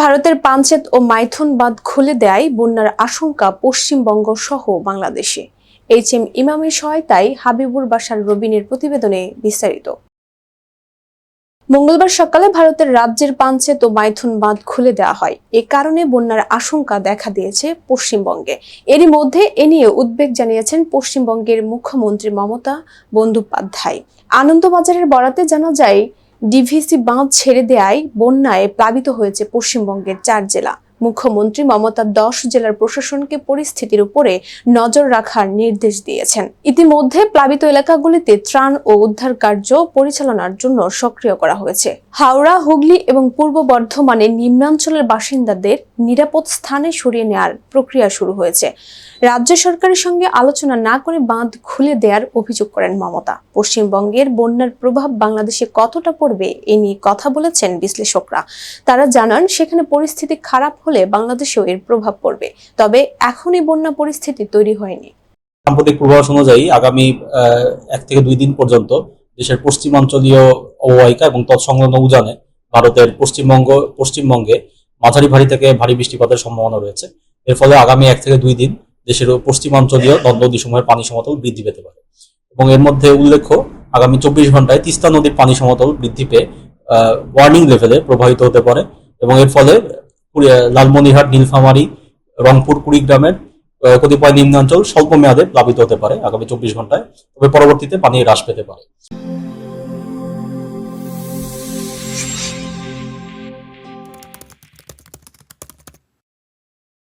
ভারতের পাঞ্চেত ও মাইথন বাঁধ খুলে দেয় বন্যার আশঙ্কা পশ্চিমবঙ্গ সহ বাংলাদেশে। এইচ এম ইমামের সহায়তায় হাবিবুর বাসার রবিনের প্রতিবেদনে বিস্তারিত। মঙ্গলবার সকালে ভারতের রাজ্যের পাঞ্চেত ও মাইথন বাঁধ খুলে দেওয়া হয়। এ কারণে বন্যার আশঙ্কা দেখা দিয়েছে পশ্চিমবঙ্গে। এরই মধ্যে এ নিয়ে উদ্বেগ জানিয়েছেন পশ্চিমবঙ্গের মুখ্যমন্ত্রী মমতা বন্দ্যোপাধ্যায়। আনন্দবাজারের বরাতে জানা যায় ডিভিসি বাঁধ ছেড়ে দেয়ায় বন্যায় প্লাবিত হয়েছে পশ্চিমবঙ্গের চার জেলা। মুখ্যমন্ত্রী মমতা দশ জেলার প্রশাসনকে পরিস্থিতির উপরে নজর রাখার নির্দেশ দিয়েছেন। ইতিমধ্যে প্লাবিত এলাকাগুলিতে ত্রাণ ও উদ্ধার কার্য পরিচালনার জন্য সক্রিয় করা হয়েছে। হাওড়া, হুগলি এবং পূর্ব বর্ধমানে নিম্নাঞ্চলের বাসিন্দাদের নিরাপদ স্থানে সরিয়ে নেওয়ার প্রক্রিয়া শুরু হয়েছে। রাজ্য সরকারের সঙ্গে আলোচনা না করে বাঁধ খুলে দেওয়ার অভিযোগ করেন মমতা। পশ্চিমবঙ্গের বন্যার প্রভাব বাংলাদেশে কতটা পড়বে এ নিয়ে কথা বলেছেন বিশ্লেষকরা। তারা জানান, সেখানে পরিস্থিতি খারাপ বাংলাদেশেও এর প্রভাব পড়বে। তবে এখনই বন্যা পরিস্থিতি তৈরি হয়নি। সাম্প্রতিক পূর্বাভাস অনুযায়ী আগামী এক থেকে দুই দিন পর্যন্ত দেশের পশ্চিমাঞ্চলীয় অববাহিকা এবং তৎসংলগ্ন উজানে ভারতের পশ্চিমবঙ্গ, পশ্চিমবঙ্গে মাঝারি ভারী থেকে ভারী বৃষ্টিপাতের সম্ভাবনা রয়েছে। এর ফলে আগামী এক থেকে দুই দিন দেশের পশ্চিমাঞ্চলীয় নদ নদীসমূহের পানি সমতল বৃদ্ধি পেতে পারে। এবং এর মধ্যে উল্লেখ্য, আগামী চব্বিশ ঘন্টায় তিস্তা নদীর পানি সমতল বৃদ্ধি পেয়ে ওয়ার্নিং লেভেলে প্রবাহিত হতে পারে। এবং এর ফলে লালমনিরহাট, নীলফামারী, রংপুর, কুড়িগ্রামের কতিপয় নিম্নাঞ্চল স্বল্প মেয়াদে প্লাবিত হতে পারে আগামী চব্বিশ ঘন্টায়। তবে পরবর্তীতে পানি হ্রাস পেতে পারে।